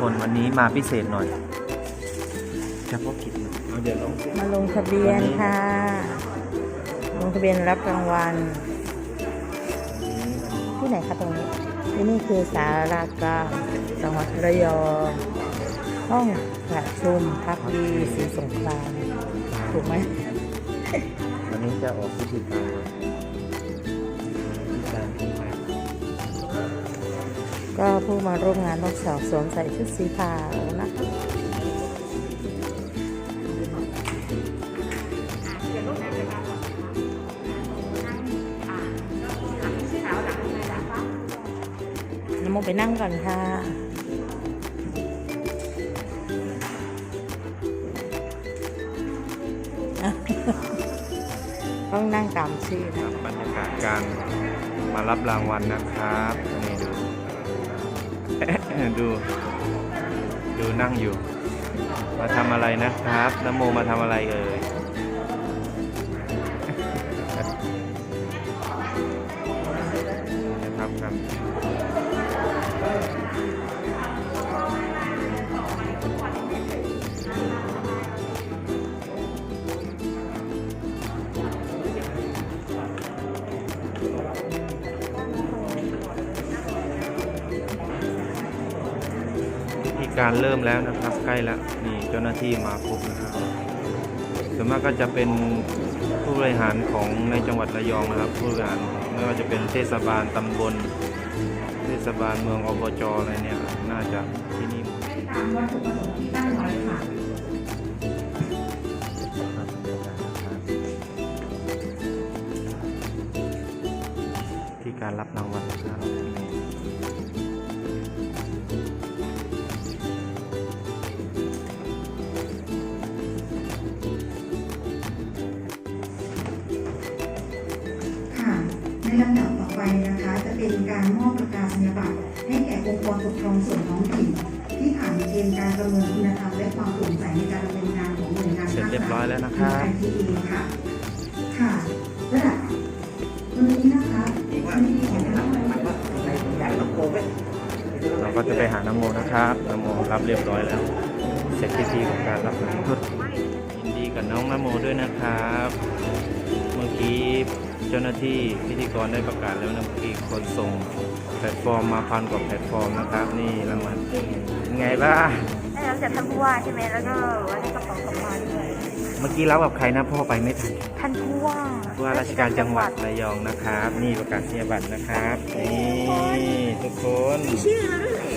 คนวันนี้มาพิเศษหน่อยเฉพาะกิจเอาเดี๋ยวลองมาลงทะเบียนค่ะ ลงทะเบียนรับรางวัลที่ไหนคะตรงนี้ที่นี่คือสารากลางจังหวัดระยองห้องประชุมพักดีศรีสงครามถูกไหมวันนี้จะออกพิธีการ ก็ผู้มาร่วมงานต้องสาวสวมใส่ชุดสีขาวนะคะน้ำมงไปนั่งก่อนค่ะต้องนั่งตามชื่อคนะรับบรรยากาศการมารับรางวัลนะครับนี่ดู ดู ดูนั่งอยู่ มาทำอะไรนะครับน้ำโมมาทำอะไรเอ่ยนะครับครับ พิธีการเริ่มแล้วนะครับ ใกล้แล้วนี่เจ้าหน้าที่มาครบนะครับส่วนมากก็จะเป็นผู้บริหารของในจังหวัดระยองนะครับ ผู้บริหารไม่ว่าจะเป็นเทศบาลตำบล เทศบาลเมืองอบจอะไรเนี่ยน่าจะที่นี่ที่การรับรางวัลนะครับค่ะ ในลำดับต่อไปนะคะ จะเป็นการมอบประกาศนียบัตรให้แก่องค์กรปกครองส่วนท้องถิ่น ที่ผ่านเกณฑ์การประเมินคุณธรรมและความโปร่งใสในการดำเนินงานของหน่วยงานเสร็จเรียบร้อยแล้วนะครับไอทีค่ะค่ะระดับวันนี้นะคะไม่ได้ของรางวัลเราก็จะไปหาน้ำโมนะครับน้ำโมรับเรียบร้อยแล้วเสร็จพิธีของการรับรางวัลยินดีกับน้องน้ำโมด้วยนะครับ เมื่อกี้ เจ้าหน้าที่พิธีกรได้ประกาศแล้วนะเมื่อกี้คนส่งแพลตฟอร์มมาพันกว่าแพลตฟอร์มนะครับนี่รางวัลเป็นไงบ้างได้รับจากท่านผู้ว่าใช่ไหมแล้วก็ว่าได้กระเป๋ากลับมาด้วยเมื่อกี้รับกับใครนะพ่อไปไม่ทันท่านผู้ว่าผู้ว่าราชการจังหวัดระยองนะครับ นี่ประกาศนียบัตรนะครับนี่ทุกคนชื่อเราด้วย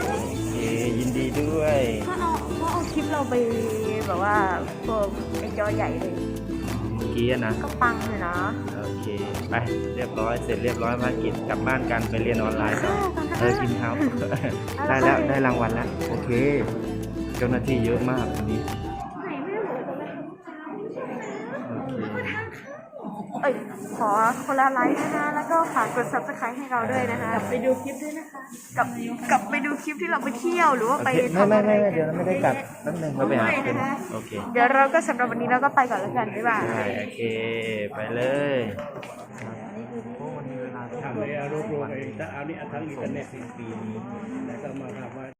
โอเคยินดีด้วยพ่อเอาพ่อเอาคลิปเราไปแบบว่าโปรไอจอใหญ่เลยเมื่อ กี้อะนะก็ปังเลยนะโอเคไปเรียบร้อยเสร็จเรียบร้อยภารกิจกลับบ้านกันไปเรียนออนไลน์ต่อเออกินข้าวได้แล้วได้รางวัลแล้วโอเค เจ้าหน้าที่เยอะมากวันนี้ ขอคนละไลค์ด้วยนะแล้วก็ฝากกด subscribe ให้เราด้วยนะคะ กลับไปดูคลิปด้วยนะคะกลับกลับไปดูคลิปที่เราไปเที่ยวหรือว่าโอไปเคไม่ทำไม่อะไรไม่กันเดี๋ยวเราไม่ได้กลับแป๊บนึงเราไปหาคุณโอเคเดี๋ยวเราก็สำหรับวันนี้เราก็ไปก่อนแล้วกันบ๊ายบาย ได้โอเค ไปเลยโอ้วันนี้เวลาทำเลยเอารวบรวมไอ้ถ้าเอานี่เอาทั้งอินเทอร์เน็ต ปีนี้แล้วก็มาทำว่า